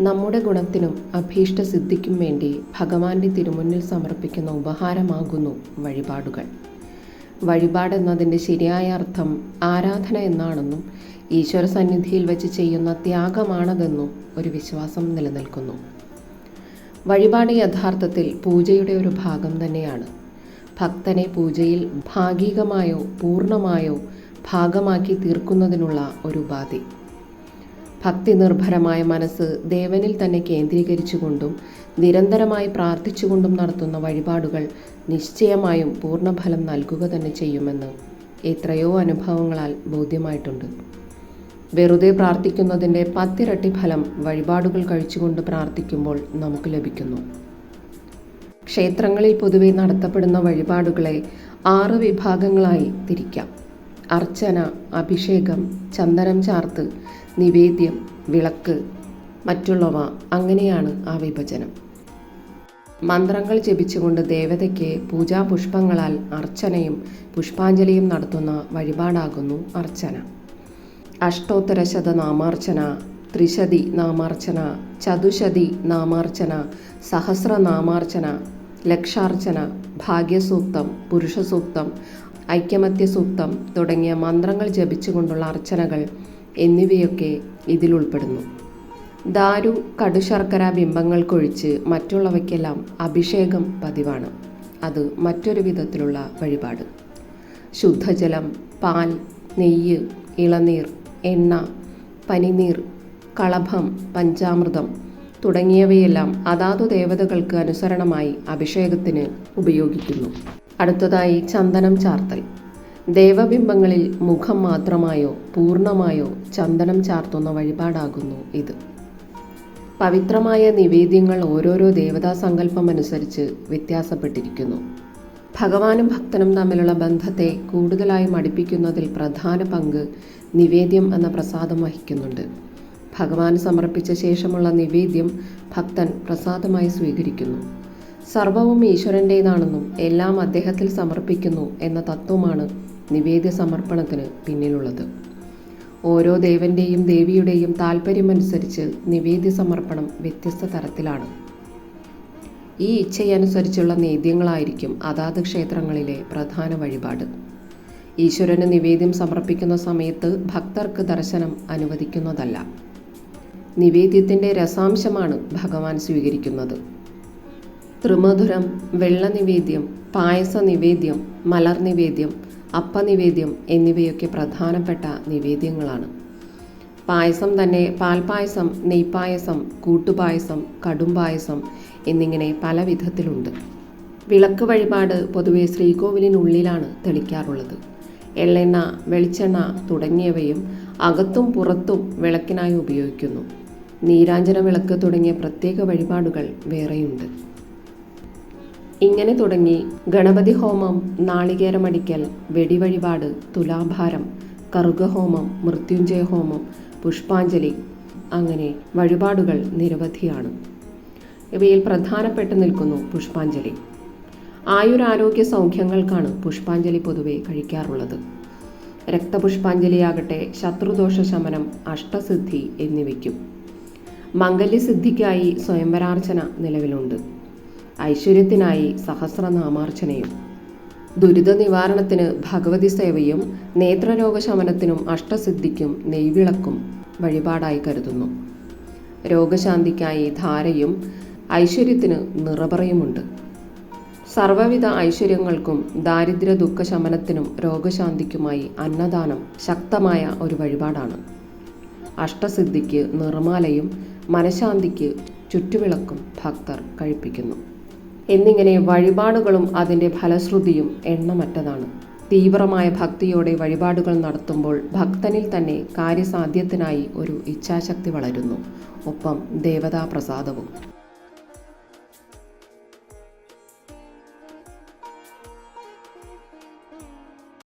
നമ്മുടെ ഗുണത്തിനും അഭീഷ്ട സിദ്ധിക്കും വേണ്ടി ഭഗവാന്റെ തിരുമുന്നിൽ സമർപ്പിക്കുന്ന ഉപഹാരമാകുന്നു വഴിപാടുകൾ. വഴിപാടെന്നതിന്റെ ശരിയായ അർത്ഥം ആരാധന എന്നാണെന്നും ഈശ്വര സന്നിധിയിൽ വെച്ച് ചെയ്യുന്ന ത്യാഗമാണതെന്നും ഒരു വിശ്വാസം നിലനിൽക്കുന്നു. വഴിപാട് യഥാർത്ഥത്തിൽ പൂജയുടെ ഒരു ഭാഗം തന്നെയാണ്. ഭക്തനെ പൂജയിൽ ഭാഗികമായോ പൂർണമായോ ഭാഗമാക്കി തീർക്കുന്നതിനുള്ള ഒരു ഉപാധി. ഭക്തി നിർഭരമായ മനസ്സ് ദേവനിൽ തന്നെ കേന്ദ്രീകരിച്ചുകൊണ്ടും നിരന്തരമായി പ്രാർത്ഥിച്ചുകൊണ്ടും നടത്തുന്ന വഴിപാടുകൾ നിശ്ചയമായും പൂർണഫലം നൽകുക തന്നെ ചെയ്യുമെന്ന് എത്രയോ അനുഭവങ്ങളാൽ ബോധ്യമായിട്ടുണ്ട്. വെറുതെ പ്രാർത്ഥിക്കുന്നതിന്റെ പത്തിരട്ടി ഫലം വഴിപാടുകൾ കഴിച്ചുകൊണ്ട് പ്രാർത്ഥിക്കുമ്പോൾ നമുക്ക് ലഭിക്കുന്നു. ക്ഷേത്രങ്ങളിൽ പൊതുവെ നടത്തപ്പെടുന്ന വഴിപാടുകളെ ആറ് വിഭാഗങ്ങളായി തിരിക്കാം. അർച്ചന അഭിഷേകം ചന്ദനം ചാർത്ത് നിവേദ്യം വിളക്ക് മറ്റുള്ളവ അങ്ങനെയാണ് ആ വിഭജനം. മന്ത്രങ്ങൾ ജപിച്ചുകൊണ്ട് ദേവതയ്ക്ക് പൂജാപുഷ്പങ്ങളാൽ അർച്ചനയും പുഷ്പാഞ്ജലിയും നടത്തുന്ന വഴിപാടാകുന്നു അർച്ചന. അഷ്ടോത്തരശത നാമാർച്ചന ത്രിശതി നാമാർച്ചന ചതുശതി നാമാർച്ചന സഹസ്രനാമാർച്ചന ലക്ഷാർച്ചന ഭാഗ്യസൂക്തം പുരുഷസൂക്തം ഐക്യമത്യ സൂക്തം തുടങ്ങിയ മന്ത്രങ്ങൾ ജപിച്ചുകൊണ്ടുള്ള അർച്ചനകൾ എന്നിവയൊക്കെ ഇതിൽ ഉൾപ്പെടുന്നു. ദാരു കടുശർക്കര ബിംബങ്ങൾക്കൊഴിച്ച് മറ്റുള്ളവയ്ക്കെല്ലാം അഭിഷേകം പതിവാണ്. അത് മറ്റൊരു വിധത്തിലുള്ള വഴിപാട്. ശുദ്ധജലം പാൽ നെയ്യ് ഇളനീർ എണ്ണ പനിനീർ കളഭം പഞ്ചാമൃതം തുടങ്ങിയവയെല്ലാം അതാതു ദേവതകൾക്ക് അനുസരണമായി അഭിഷേകത്തിന് ഉപയോഗിക്കുന്നു. അടുത്തതായി ചന്ദനം ചാർത്തൽ. ദേവബിംബങ്ങളിൽ മുഖം മാത്രമായോ പൂർണമായോ ചന്ദനം ചാർത്തുന്ന വഴിപാടാകുന്നു ഇത്. പവിത്രമായ നിവേദ്യങ്ങൾ ഓരോരോ ദേവതാ സങ്കല്പമനുസരിച്ച് വ്യത്യാസപ്പെട്ടിരിക്കുന്നു. ഭഗവാനും ഭക്തനും തമ്മിലുള്ള ബന്ധത്തെ കൂടുതലായി മടിപ്പിക്കുന്നതിൽ പ്രധാന പങ്ക് നിവേദ്യം എന്ന പ്രസാദം വഹിക്കുന്നുണ്ട്. ഭഗവാൻ സമർപ്പിച്ച ശേഷമുള്ള നിവേദ്യം ഭക്തൻ പ്രസാദമായി സ്വീകരിക്കുന്നു. സർവവും ഈശ്വരന്റേതാണെന്നും എല്ലാം അദ്ദേഹത്തിൽ സമർപ്പിക്കുന്നു എന്ന തത്വമാണ് നിവേദ്യ സമർപ്പണത്തിന് പിന്നിലുള്ളത്. ഓരോ ദേവന്റെയും ദേവിയുടെയും താല്പര്യമനുസരിച്ച് നിവേദ്യ സമർപ്പണം വ്യത്യസ്ത തരത്തിലാണ്. ഈ ഇച്ഛയനുസരിച്ചുള്ള നേദ്യങ്ങളായിരിക്കും അതാത് ക്ഷേത്രങ്ങളിലെ പ്രധാന വഴിപാട്. ഈശ്വരന് നിവേദ്യം സമർപ്പിക്കുന്ന സമയത്ത് ഭക്തർക്ക് ദർശനം അനുവദിക്കുന്നതല്ല. നിവേദ്യത്തിന്റെ രസാംശമാണ് ഭഗവാൻ സ്വീകരിക്കുന്നത്. ത്രിമധുരം വെള്ള നിവേദ്യം പായസ നിവേദ്യം മലർ നിവേദ്യം അപ്പനിവേദ്യം എന്നിവയൊക്കെ പ്രധാനപ്പെട്ട നിവേദ്യങ്ങളാണ്. പായസം തന്നെ പാൽപായസം നെയ്പായസം കൂട്ടുപായസം കടുംപായസം എന്നിങ്ങനെ പല വിധത്തിലുണ്ട്. വിളക്ക് വഴിപാട് പൊതുവെ ശ്രീകോവിലിനുള്ളിലാണ് തെളിക്കാറുള്ളത്. എള്ളെണ്ണ വെളിച്ചെണ്ണ തുടങ്ങിയവയും അകത്തും പുറത്തും വിളക്കിനായി ഉപയോഗിക്കുന്നു. നീരാഞ്ജന വിളക്ക് തുടങ്ങിയ പ്രത്യേക വഴിപാടുകൾ വേറെയുണ്ട്. ഇങ്ങനെ തുടങ്ങി ഗണപതി ഹോമം നാളികേരമടിക്കൽ വെടിവഴിപാട് തുലാഭാരം കറുകഹോമം മൃത്യുഞ്ജയ ഹോമം പുഷ്പാഞ്ജലി അങ്ങനെ വഴിപാടുകൾ നിരവധിയാണ്. ഇവയിൽ പ്രധാനപ്പെട്ടു നിൽക്കുന്നു പുഷ്പാഞ്ജലി. ആയുരാരോഗ്യ സൗഖ്യങ്ങൾക്കാണ് പുഷ്പാഞ്ജലി പൊതുവെ കഴിക്കാറുള്ളത്. രക്തപുഷ്പാഞ്ജലിയാകട്ടെ ശത്രുദോഷ ശമനം അഷ്ടസിദ്ധി എന്നിവയ്ക്കും. മംഗല്യസിദ്ധിക്കായി സ്വയംവരാർച്ചന നിലവിലുണ്ട്. ഐശ്വര്യത്തിനായി സഹസ്രനാമാർച്ചനയും ദുരിത നിവാരണത്തിന് ഭഗവതി സേവയും നേത്രരോഗശമനത്തിനും അഷ്ടസിദ്ധിക്കും നെയ്വിളക്കും വഴിപാടായി കരുതുന്നു. രോഗശാന്തിക്കായി ധാരയും ഐശ്വര്യത്തിന് നിറപറയുമുണ്ട്. സർവവിധ ഐശ്വര്യങ്ങൾക്കും ദാരിദ്ര്യ ദുഃഖശമനത്തിനും രോഗശാന്തിക്കുമായി അന്നദാനം ശക്തമായ ഒരു വഴിപാടാണ്. അഷ്ടസിദ്ധിക്ക് നിർമാലയും മനഃശാന്തിക്ക് ചുറ്റുവിളക്കും ഭക്തർ കഴിപ്പിക്കുന്നു. എന്നിങ്ങനെ വഴിപാടുകളും അതിന്റെ ഫലശ്രുതിയും എണ്ണമറ്റതാണ്. തീവ്രമായ ഭക്തിയോടെ വഴിപാടുകൾ നടത്തുമ്പോൾ ഭക്തനിൽ തന്നെ കാര്യസാധ്യത്തിനായി ഒരു ഇച്ഛാശക്തി വളരുന്നു. ഒപ്പം ദേവതാപ്രസാദവും.